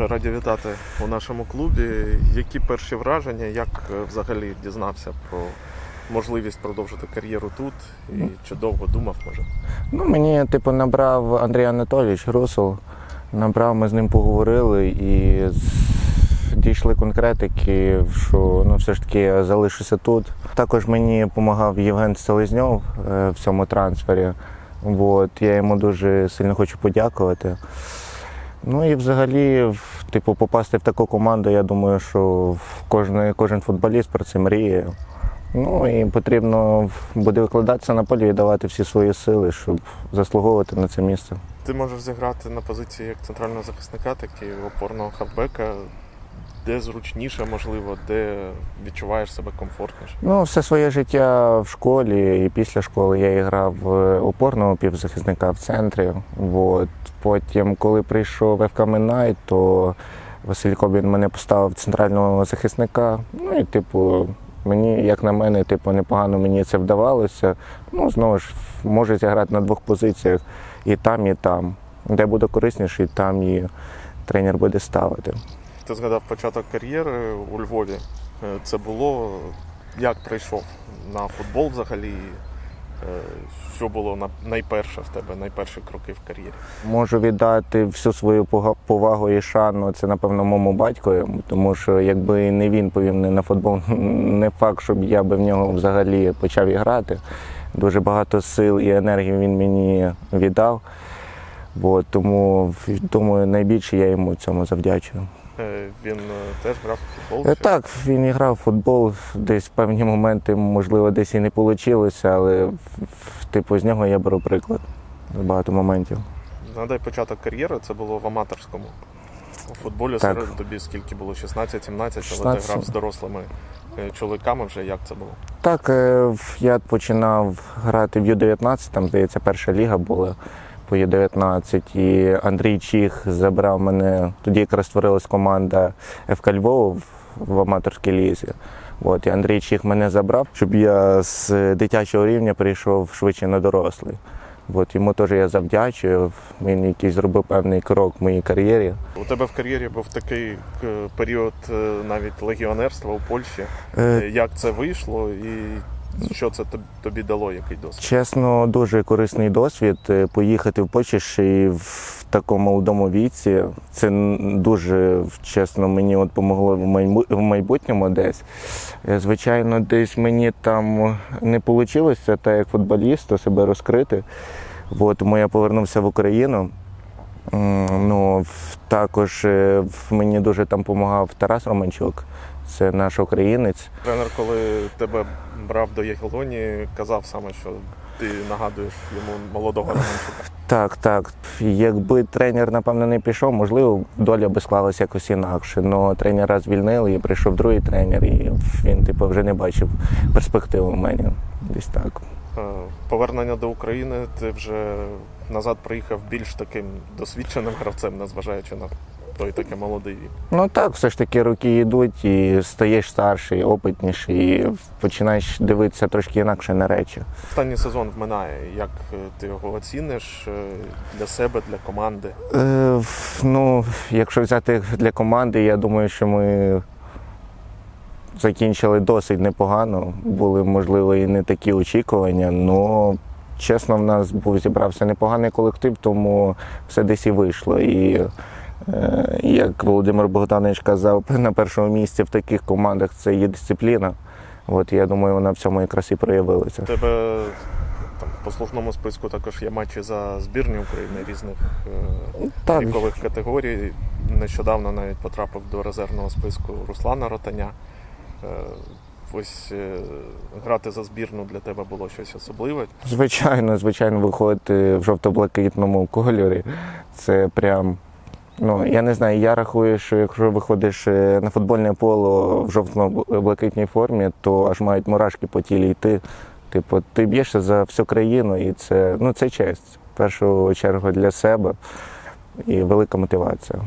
Сережа, раді вітати у нашому клубі. Які перші враження, як е, взагалі дізнався про можливість продовжити кар'єру тут і чи довго думав, може? Ну, мені, типу, набрав Андрій Анатолійович Русул. Набрав, ми з ним поговорили і дійшли конкретики, що ну, все ж таки я залишуся тут. Також мені допомагав Євген Селезньов е, в цьому трансфері. От, я йому дуже сильно хочу подякувати. Ну і взагалі, типу, попасти в таку команду, я думаю, що кожен, кожен футболіст про це мріє. Ну і потрібно буде викладатися на полі і давати всі свої сили, щоб заслуговувати на це місце. Ти можеш зіграти на позиції як центрального захисника, так і опорного хавбека, де зручніше, можливо, де відчуваєш себе комфортніше. Ну, все своє життя в школі і після школи я грав опорного півзахисника в центрі. От. Потім, коли прийшов в ФК то Василь Кобін мене поставив центрального захисника. Ну і, типу, мені, як на мене, типу, непогано мені це вдавалося. Ну, знову ж, можу зіграти на двох позиціях і там, і там. Де буде корисніше, і там і тренер буде ставити. Ти згадав початок кар'єри у Львові. Е, Це було як прийшов на футбол взагалі? Е, Що було на- найперше в тебе, найперші кроки в кар'єрі? Можу віддати всю свою повагу і шану. Це напевно моєму батькові, тому що якби не він повів мене на футбол, не факт, щоб я би в нього взагалі почав і грати. Дуже багато сил і енергії він мені віддав. От, тому думаю, найбільше я йому цьому завдячую. Він е, теж грав у футбол? Е, чи- Так, він грав в футбол, десь в певні моменти, можливо, десь і не вийшло, але типу з нього я беру приклад. з Багато моментів. Нагадай, початок кар'єри це було в аматорському. У футболі Так. серед тобі скільки було? 16-17, але ти грав з дорослими е, чоловіками вже як це було? Так, я починав грати в Ю-19, там, здається, перша ліга була по Ю-19. І Андрій Чіх забрав мене. Тоді якраз створилась команда ФК Львова в, в аматорській лізі. От, і Андрій Чіх мене забрав, щоб я з дитячого рівня перейшов швидше на дорослий. От, йому теж я завдячую. Він якийсь зробив певний крок в моїй кар'єрі. У тебе в кар'єрі був такий е, період е, навіть легіонерства у Польщі. Е, Як це вийшло і що це тобі дало, який досвід? Чесно, дуже корисний досвід. е, Поїхати в Польщу й в такому молодому віці. Це дуже чесно мені от помогло в майбутньому десь. Е, Звичайно, десь мені там не вийшло так як футболісту себе розкрити. От, я повернувся в Україну. Ну, також е, мені дуже там допомагав Тарас Романчук, це наш українець. Тренер, коли тебе брав до Ягелоні, казав саме, що ти нагадуєш йому молодого Романчука. Так, так. Якби тренер, напевно, не пішов, можливо, доля би склалася якось інакше. Но тренера звільнили, і прийшов другий тренер, і він, типу, вже не бачив перспективу в мене. Десь так. Е, Повернення до України, ти вже назад приїхав більш таким досвідченим гравцем, незважаючи на той таке молодий вік. Ну так, все ж таки роки йдуть, і стаєш старший, опитніший, і починаєш дивитися трошки інакше на речі. Останній сезон вминає. Як е, ти його оціниш е, для себе, для команди? Е, ну, якщо взяти для команди, я думаю, що ми закінчили досить непогано. Були, можливо, і не такі очікування, але чесно, в нас був зібрався непоганий колектив, тому все десь і вийшло. І е, як Володимир Богданович казав, на першому місці в таких командах це є дисципліна. От я думаю, вона в цьому якраз і проявилася. У тебе там в послужному списку також є матчі за збірні України різних е, Так, вікових категорій. Нещодавно навіть потрапив до резервного списку Руслана Ротаня. Ось е, грати за збірну для тебе було щось особливе. Звичайно, звичайно, виходити в жовто-блакитному кольорі. Це прям. Ну, я не знаю, я рахую, що якщо виходиш е, на футбольне поле в жовто-блакитній формі, то аж мають мурашки по тілі йти. Типу, ти б'єшся за всю країну, і це, ну, це честь. В першу чергу для себе і велика мотивація.